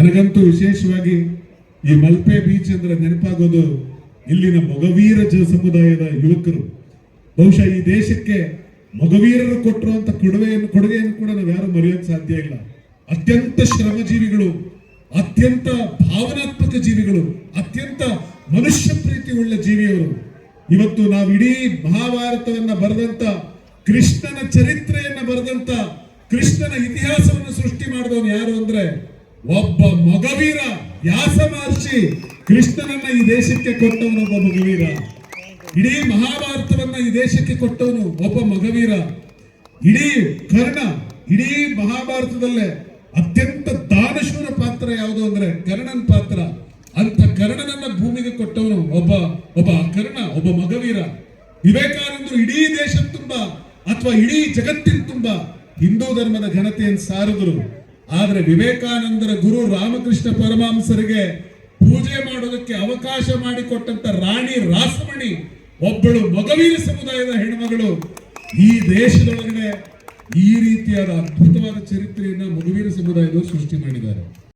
ನನಗಂತೂ ವಿಶೇಷವಾಗಿ ಈ ಮಲ್ಪೆ ಬೀಚ್ ಅಂದ್ರೆ ನೆನಪಾಗೋದು ಇಲ್ಲಿನ ಮೊಗವೀರ ಜ ಸಮುದಾಯದ ಯುವಕರು. ಬಹುಶಃ ಈ ದೇಶಕ್ಕೆ ಮೊಗವೀರರು ಕೊಟ್ಟಿರುವಂತ ಕೊಡುಗೆಯನ್ನು ಕೊಡುಗೆಯನ್ನು ಕೂಡ ನಾವು ಯಾರು ಮರೆಯೋಕೆ ಸಾಧ್ಯ ಇಲ್ಲ. ಅತ್ಯಂತ ಶ್ರಮಜೀವಿಗಳು, ಅತ್ಯಂತ ಭಾವನಾತ್ಮಕ ಜೀವಿಗಳು, ಅತ್ಯಂತ ಮನುಷ್ಯ ಪ್ರೀತಿ ಉಳ್ಳ ಜೀವಿಯವರು. ಇವತ್ತು ನಾವು ಇಡೀ ಮಹಾಭಾರತವನ್ನ ಬರೆದಂತ, ಕೃಷ್ಣನ ಚರಿತ್ರೆಯನ್ನ ಬರೆದಂತ, ಕೃಷ್ಣನ ಇತಿಹಾಸವನ್ನು ಸೃಷ್ಟಿ ಮಾಡಿದವನು ಯಾರು ಅಂದ್ರೆ ಒಬ್ಬ ಮಗವೀರ ವ್ಯಾಸ ಮಹರ್ಷಿ ಕೃಷ್ಣನನ್ನ ಈ ದೇಶಕ್ಕೆ ಕೊಟ್ಟವನು ಒಬ್ಬ ಮಗವೀರ. ಇಡೀ ಮಹಾಭಾರತವನ್ನ ಈ ದೇಶಕ್ಕೆ ಕೊಟ್ಟವನು ಒಬ್ಬ ಮಗವೀರ. ಇಡೀ ಕರ್ಣ ಇಡೀ ಮಹಾಭಾರತದಲ್ಲೇ ಅತ್ಯಂತ ದಾನಶೂರ ಪಾತ್ರ ಯಾವುದು ಅಂದ್ರೆ ಕರ್ಣನ್ ಪಾತ್ರ. ಅಂತ ಕರ್ಣನನ್ನ ಭೂಮಿಗೆ ಕೊಟ್ಟವನು ಒಬ್ಬ ಒಬ್ಬ ಕರ್ಣ ಒಬ್ಬ ಮಗವೀರ. ವಿವೇಕಾನಂದರು ಇಡೀ ದೇಶ ತುಂಬಾ, ಅಥವಾ ಇಡೀ ಜಗತ್ತಿನ ತುಂಬಾ ಹಿಂದೂ ಧರ್ಮದ ಘನತೆಯನ್ನು ಸಾರಿದರು. ಆದ್ರೆ ವಿವೇಕಾನಂದರ ಗುರು ರಾಮಕೃಷ್ಣ ಪರಮಹಂಸರಿಗೆ ಪೂಜೆ ಮಾಡೋದಕ್ಕೆ ಅವಕಾಶ ಮಾಡಿಕೊಟ್ಟಂತ ರಾಣಿ ರಾಸಮಣಿ ಒಬ್ಬಳು ಮಗವೀರ ಸಮುದಾಯದ ಹೆಣ್ಮಗಳು ಈ ದೇಶದೊಳಗಡೆ ಈ ರೀತಿಯಾದ ಅದ್ಭುತವಾದ ಚರಿತ್ರೆಯನ್ನ ಮಗುವೀರ ಸಮುದಾಯದವರು ಸೃಷ್ಟಿ ಮಾಡಿದ್ದಾರೆ.